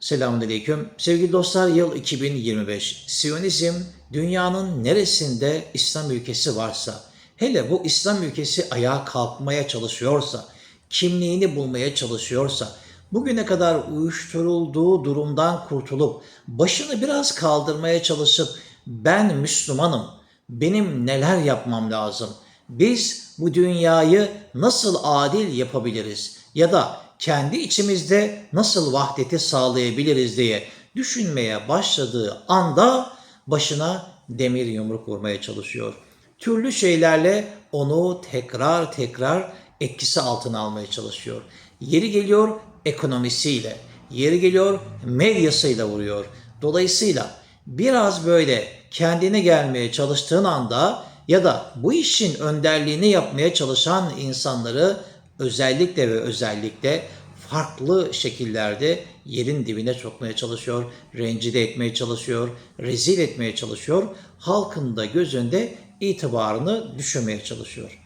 Selamünaleyküm. Sevgili dostlar yıl 2025. Siyonizm dünyanın neresinde İslam ülkesi varsa, hele bu İslam ülkesi ayağa kalkmaya çalışıyorsa, kimliğini bulmaya çalışıyorsa, bugüne kadar uyuşturulduğu durumdan kurtulup başını biraz kaldırmaya çalışıp ben Müslümanım, benim neler yapmam lazım? Biz bu dünyayı nasıl adil yapabiliriz? Ya da kendi içimizde nasıl vahdeti sağlayabiliriz diye düşünmeye başladığı anda başına demir yumruk vurmaya çalışıyor. Türlü şeylerle onu tekrar tekrar etkisi altına almaya çalışıyor. Yeri geliyor ekonomisiyle, yeri geliyor medyasıyla vuruyor. Dolayısıyla biraz böyle kendine gelmeye çalıştığın anda ya da bu işin önderliğini yapmaya çalışan insanları özellikle ve özellikle farklı şekillerde yerin dibine sokmaya çalışıyor, rencide etmeye çalışıyor, rezil etmeye çalışıyor, halkın da gözünde itibarını düşürmeye çalışıyor.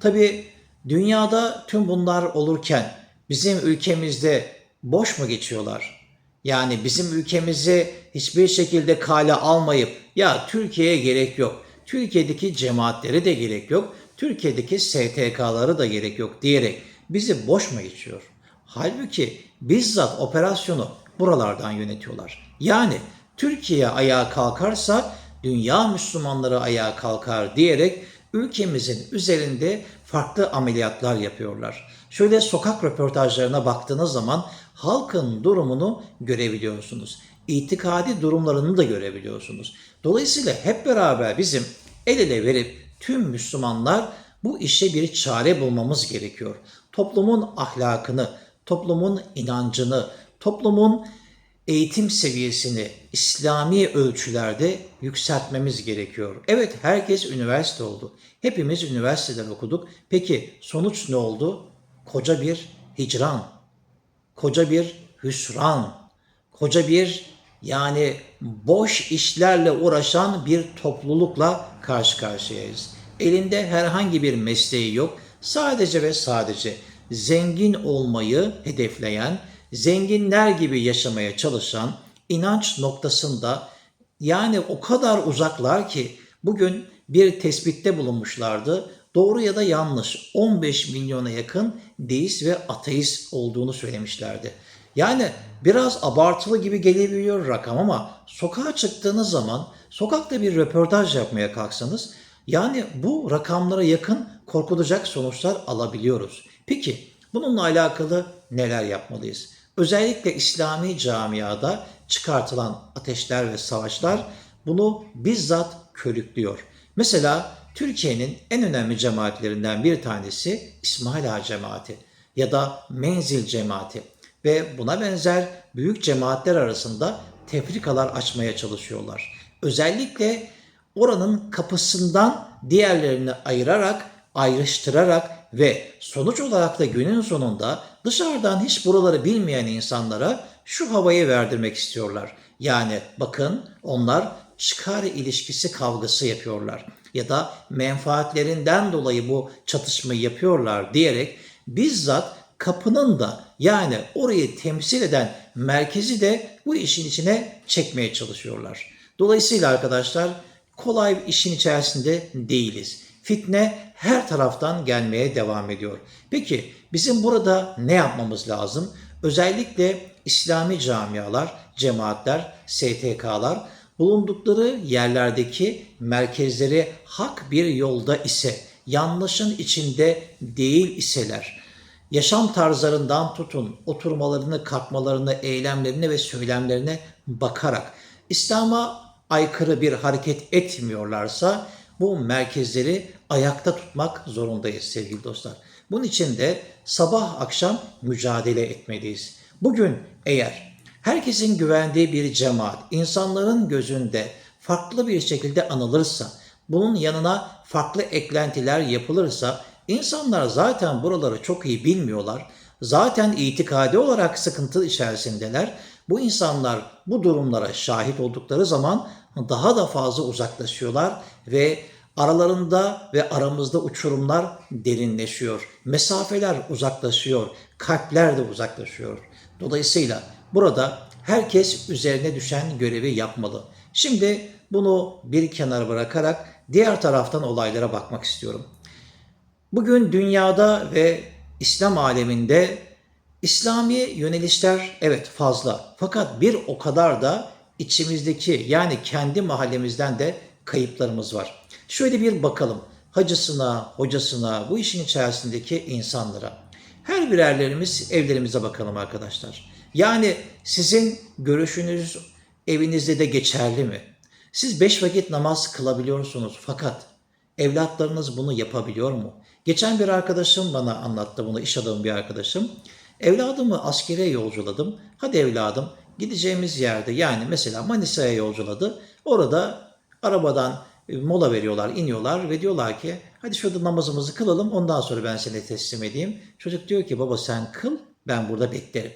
Tabii dünyada tüm bunlar olurken bizim ülkemizde boş mu geçiyorlar? Yani bizim ülkemizi hiçbir şekilde kale almayıp ya Türkiye'ye gerek yok. Türkiye'deki cemaatlere de gerek yok. Türkiye'deki STK'ları da gerek yok diyerek bizi boş mu geçiyor? Halbuki bizzat operasyonu buralardan yönetiyorlar. Yani Türkiye ayağa kalkarsa dünya Müslümanları ayağa kalkar diyerek ülkemizin üzerinde farklı ameliyatlar yapıyorlar. Şöyle sokak röportajlarına baktığınız zaman halkın durumunu görebiliyorsunuz. İtikadi durumlarını da görebiliyorsunuz. Dolayısıyla hep beraber bizim el ele verip tüm Müslümanlar bu işe bir çare bulmamız gerekiyor. Toplumun ahlakını, toplumun inancını, toplumun eğitim seviyesini İslami ölçülerde yükseltmemiz gerekiyor. Evet herkes üniversite oldu. Hepimiz üniversiteden okuduk. Peki sonuç ne oldu? Koca bir hicran, koca bir hüsran, koca bir yani boş işlerle uğraşan bir toplulukla karşı karşıyayız. Elinde herhangi bir mesleği yok. Sadece ve sadece zengin olmayı hedefleyen, zenginler gibi yaşamaya çalışan inanç noktasında yani o kadar uzaklar ki bugün bir tespitte bulunmuşlardı. Doğru ya da yanlış 15 milyona yakın deist ve ateist olduğunu söylemişlerdi. Yani biraz abartılı gibi gelebiliyor rakam ama sokağa çıktığınız zaman sokakta bir röportaj yapmaya kalksanız yani bu rakamlara yakın korkulacak sonuçlar alabiliyoruz. Peki bununla alakalı neler yapmalıyız? Özellikle İslami camiada çıkartılan ateşler ve savaşlar bunu bizzat körüklüyor. Mesela Türkiye'nin en önemli cemaatlerinden bir tanesi İsmail Ağa cemaati ya da Menzil cemaati ve buna benzer büyük cemaatler arasında tefrikalar açmaya çalışıyorlar. Özellikle oranın kapısından diğerlerini ayırarak, ayrıştırarak ve sonuç olarak da günün sonunda dışarıdan hiç buraları bilmeyen insanlara şu havayı verdirmek istiyorlar. Yani bakın onlar çıkar ilişkisi kavgası yapıyorlar ya da menfaatlerinden dolayı bu çatışmayı yapıyorlar diyerek bizzat kapının da yani orayı temsil eden merkezi de bu işin içine çekmeye çalışıyorlar. Dolayısıyla arkadaşlar kolay bir işin içerisinde değiliz. Fitne her taraftan gelmeye devam ediyor. Peki bizim burada ne yapmamız lazım? Özellikle İslami camialar, cemaatler, STK'lar bulundukları yerlerdeki merkezleri hak bir yolda ise, yanlışın içinde değil iseler, yaşam tarzlarından tutun, oturmalarını, kalkmalarını, eylemlerine ve söylemlerine bakarak İslam'a aykırı bir hareket etmiyorlarsa bu merkezleri ayakta tutmak zorundayız sevgili dostlar. Bunun için de sabah akşam mücadele etmeliyiz. Bugün eğer herkesin güvendiği bir cemaat insanların gözünde farklı bir şekilde anılırsa, bunun yanına farklı eklentiler yapılırsa insanlar zaten buraları çok iyi bilmiyorlar. Zaten itikadi olarak sıkıntı içerisindeler. Bu insanlar bu durumlara şahit oldukları zaman daha da fazla uzaklaşıyorlar ve aralarında ve aramızda uçurumlar derinleşiyor. Mesafeler uzaklaşıyor, kalpler de uzaklaşıyor. Dolayısıyla burada Herkes üzerine düşen görevi yapmalı. Şimdi bunu bir kenara bırakarak diğer taraftan olaylara bakmak istiyorum. Bugün dünyada ve İslam aleminde İslami yönelişler evet fazla. Fakat bir o kadar da içimizdeki yani kendi mahallemizden de kayıplarımız var. Şöyle bir bakalım hacısına, hocasına, bu işin içerisindeki insanlara. Her birerlerimiz evlerimize bakalım arkadaşlar. Yani sizin görüşünüz evinizde de geçerli mi? Siz beş vakit namaz kılabiliyorsunuz fakat evlatlarınız bunu yapabiliyor mu? Geçen bir arkadaşım bana anlattı bunu, iş adamı bir arkadaşım. Evladımı askere yolculadım. Hadi evladım gideceğimiz yerde yani mesela Manisa'ya yolculadı. Orada arabadan e, mola veriyorlar, iniyorlar ve diyorlar ki hadi şurada namazımızı kılalım ondan sonra ben seni teslim edeyim. Çocuk diyor ki baba sen kıl ben burada beklerim.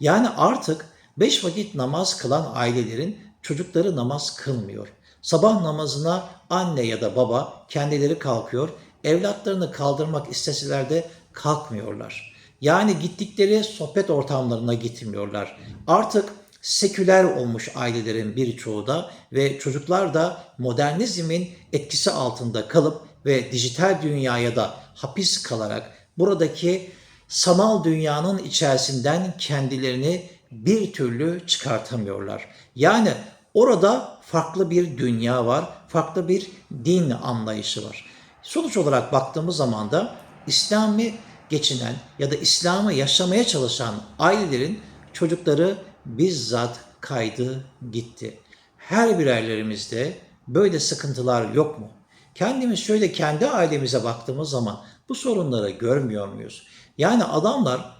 Yani artık beş vakit namaz kılan ailelerin çocukları namaz kılmıyor. Sabah namazına anne ya da baba kendileri kalkıyor. Evlatlarını kaldırmak isteseler de kalkmıyorlar. Yani gittikleri sohbet ortamlarına gitmiyorlar. Artık seküler olmuş ailelerin birçoğu da ve çocuklar da modernizmin etkisi altında kalıp ve dijital dünyaya da hapis kalarak buradaki sanal dünyanın içerisinden kendilerini bir türlü çıkartamıyorlar. Yani orada farklı bir dünya var, farklı bir din anlayışı var. Sonuç olarak baktığımız zaman da İslami geçinen ya da İslam'ı yaşamaya çalışan ailelerin çocukları bizzat kaydı gitti. Her birerlerimizde böyle sıkıntılar yok mu? Kendimiz şöyle kendi ailemize baktığımız zaman bu sorunları görmüyor muyuz? Yani adamlar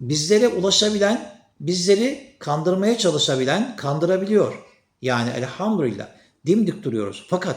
bizlere ulaşabilen, bizleri kandırmaya çalışabilen kandırabiliyor. Yani elhamdülillah dimdik duruyoruz. Fakat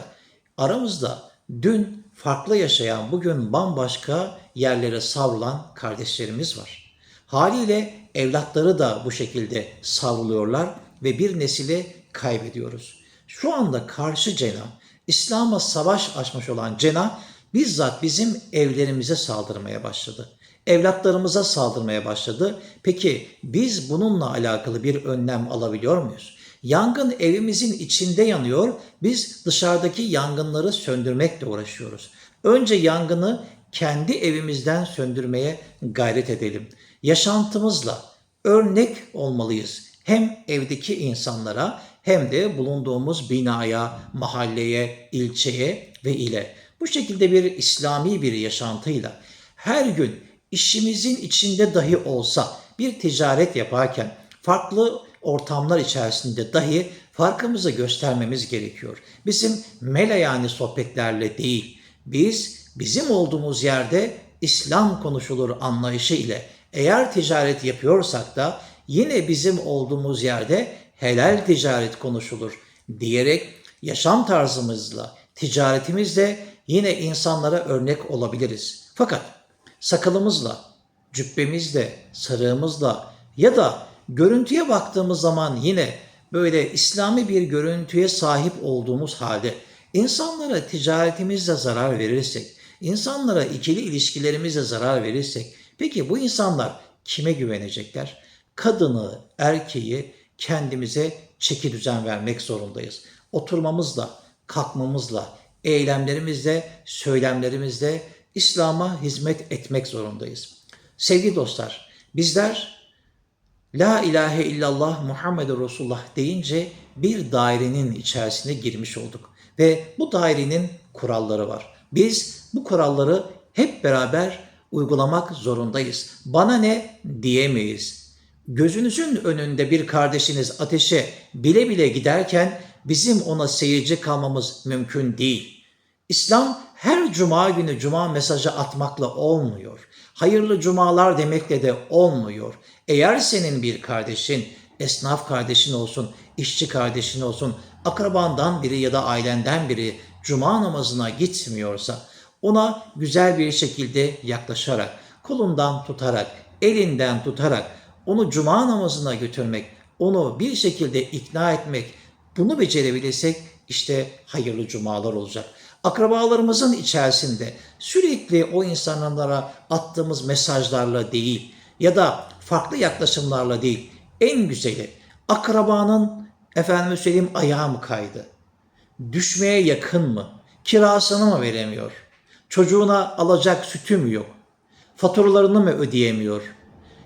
aramızda dün farklı yaşayan, bugün bambaşka yerlere savrulan kardeşlerimiz var. Haliyle evlatları da bu şekilde savruluyorlar ve bir nesili kaybediyoruz. Şu anda karşı cenah, İslam'a savaş açmış olan cenah bizzat bizim evlerimize saldırmaya başladı. Evlatlarımıza saldırmaya başladı. Peki biz bununla alakalı bir önlem alabiliyor muyuz? Yangın evimizin içinde yanıyor. Biz dışarıdaki yangınları söndürmekle uğraşıyoruz. Önce yangını kendi evimizden söndürmeye gayret edelim. Yaşantımızla örnek olmalıyız. Hem evdeki insanlara hem de bulunduğumuz binaya, mahalleye, ilçeye ve ile. Bu şekilde bir İslami bir yaşantıyla her gün işimizin içinde dahi olsa bir ticaret yaparken farklı ortamlar içerisinde dahi farkımızı göstermemiz gerekiyor. Bizim melayani sohbetlerle değil, biz bizim olduğumuz yerde İslam konuşulur anlayışı ile eğer ticaret yapıyorsak da yine bizim olduğumuz yerde helal ticaret konuşulur diyerek yaşam tarzımızla, ticaretimizle yine insanlara örnek olabiliriz. Fakat sakalımızla, cübbemizle, sarığımızla ya da görüntüye baktığımız zaman yine böyle İslami bir görüntüye sahip olduğumuz halde insanlara ticaretimizle zarar verirsek, insanlara ikili ilişkilerimizle zarar verirsek, peki bu insanlar kime güvenecekler? Kadını, erkeği kendimize çeki düzen vermek zorundayız. Oturmamızla, kalkmamızla, eylemlerimizle, söylemlerimizle İslam'a hizmet etmek zorundayız. Sevgili dostlar, bizler La ilahe illallah Muhammedur Resulullah deyince bir dairenin içerisine girmiş olduk. Ve bu dairenin kuralları var. Biz bu kuralları hep beraber uygulamak zorundayız. Bana ne diyemeyiz. Gözünüzün önünde bir kardeşiniz ateşe bile bile giderken bizim ona seyirci kalmamız mümkün değil. İslam her cuma günü cuma mesajı atmakla olmuyor. Hayırlı cumalar demekle de olmuyor. Eğer senin bir kardeşin, esnaf kardeşin olsun, işçi kardeşin olsun, akrabandan biri ya da ailenden biri cuma namazına gitmiyorsa ona güzel bir şekilde yaklaşarak, kolundan tutarak, elinden tutarak onu cuma namazına götürmek, onu bir şekilde ikna etmek, bunu becerebilirsek işte hayırlı cumalar olacak. Akrabalarımızın içerisinde sürekli o insanlara attığımız mesajlarla değil ya da farklı yaklaşımlarla değil, en güzeli Akrabanın efendim söyleyeyim ayağı mı kaydı? Düşmeye yakın mı? Kirasını mı veremiyor? Çocuğuna alacak sütü mü yok? Faturalarını mı ödeyemiyor?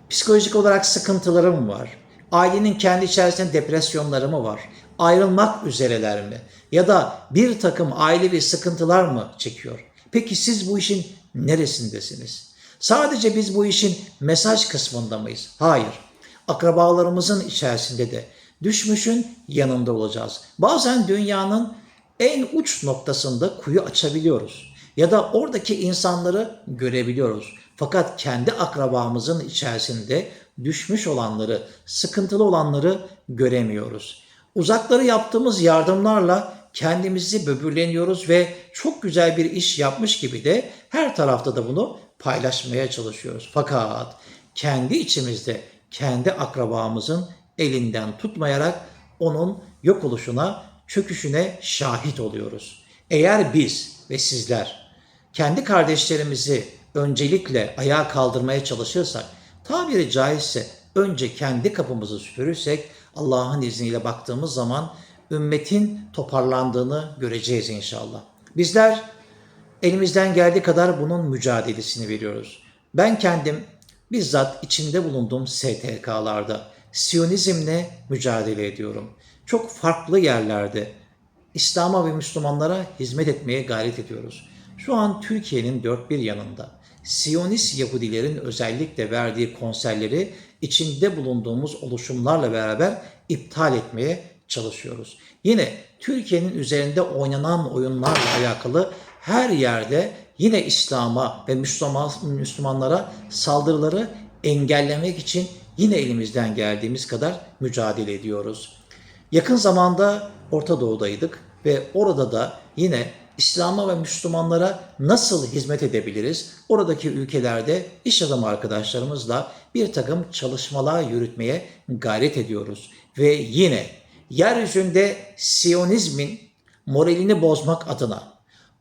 Psikolojik olarak sıkıntıları mı var? Ailenin kendi içerisinde depresyonları mı var? Ayrılmak üzereler mi? Ya da bir takım ailevi sıkıntılar mı çekiyor? Peki siz bu işin neresindesiniz? Sadece biz bu işin mesaj kısmında mıyız? Hayır. Akrabalarımızın içerisinde de düşmüşün yanında olacağız. Bazen dünyanın en uç noktasında kuyu açabiliyoruz. Ya da oradaki insanları görebiliyoruz. Fakat kendi akrabamızın içerisinde düşmüş olanları, sıkıntılı olanları göremiyoruz. Uzakları yaptığımız yardımlarla kendimizi böbürleniyoruz ve çok güzel bir iş yapmış gibi de her tarafta da bunu paylaşmaya çalışıyoruz. Fakat kendi içimizde kendi akrabamızın elinden tutmayarak onun yok oluşuna, çöküşüne şahit oluyoruz. Eğer biz ve sizler kendi kardeşlerimizi öncelikle ayağa kaldırmaya çalışırsak, tabiri caizse önce kendi kapımızı süpürürsek Allah'ın izniyle baktığımız zaman ümmetin toparlandığını göreceğiz inşallah. Bizler elimizden geldiği kadar bunun mücadelesini veriyoruz. Ben kendim bizzat içinde bulunduğum STK'larda Siyonizmle mücadele ediyorum. Çok farklı yerlerde İslam'a ve Müslümanlara hizmet etmeye gayret ediyoruz. Şu an Türkiye'nin dört bir yanında Siyonist Yahudilerin özellikle verdiği konserleri içinde bulunduğumuz oluşumlarla beraber iptal etmeye çalışıyoruz. Yine Türkiye'nin üzerinde oynanan oyunlarla alakalı her yerde yine İslam'a ve Müslüman, Müslümanlara saldırıları engellemek için yine elimizden geldiğimiz kadar mücadele ediyoruz. Yakın zamanda Orta Doğu'daydık ve orada da yine İslam'a ve Müslümanlara nasıl hizmet edebiliriz? Oradaki ülkelerde iş adamı arkadaşlarımızla bir takım çalışmalar yürütmeye gayret ediyoruz. Ve yine yeryüzünde Siyonizmin moralini bozmak adına,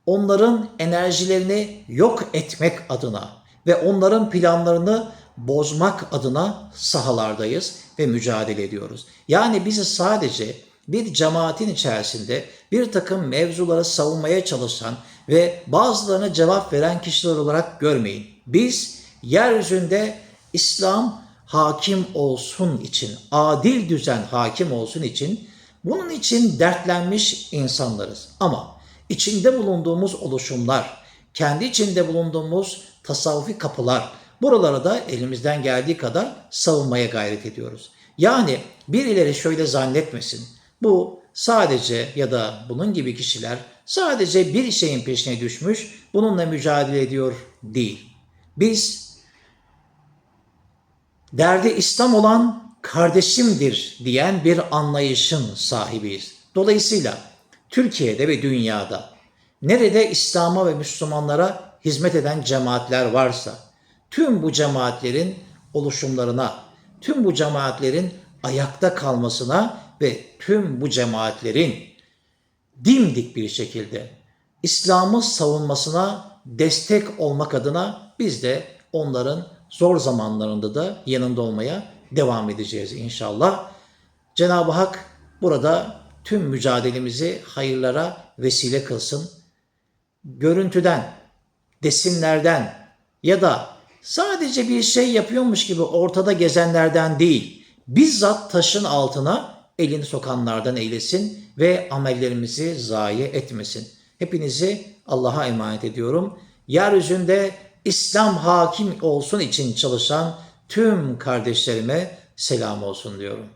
onların enerjilerini yok etmek adına ve onların planlarını bozmak adına sahalardayız ve mücadele ediyoruz. Yani bizi sadece bir cemaatin içerisinde bir takım mevzuları savunmaya çalışan ve bazılarına cevap veren kişiler olarak görmeyin. Biz yeryüzünde İslam hakim olsun için, adil düzen hakim olsun için bunun için dertlenmiş insanlarız. Ama içinde bulunduğumuz oluşumlar, kendi içinde bulunduğumuz tasavvufi kapılar, buraları da elimizden geldiği kadar savunmaya gayret ediyoruz. Yani birileri şöyle zannetmesin. Bu sadece ya da bunun gibi kişiler sadece bir şeyin peşine düşmüş, bununla mücadele ediyor değil. Biz derdi İslam olan kardeşimdir diyen bir anlayışın sahibiyiz. Dolayısıyla Türkiye'de ve dünyada nerede İslam'a ve Müslümanlara hizmet eden cemaatler varsa tüm bu cemaatlerin oluşumlarına, tüm bu cemaatlerin ayakta kalmasına ve tüm bu cemaatlerin dimdik bir şekilde İslam'ı savunmasına destek olmak adına biz de onların zor zamanlarında da yanında olmaya devam edeceğiz inşallah. Cenab-ı Hak burada tüm mücadelemizi hayırlara vesile kılsın. Görüntüden, desinlerden ya da sadece bir şey yapıyormuş gibi ortada gezenlerden değil, bizzat taşın altına elini sokanlardan eylesin ve amellerimizi zayi etmesin. Hepinizi Allah'a emanet ediyorum. Yeryüzünde İslam hakim olsun için çalışan tüm kardeşlerime selam olsun diyorum.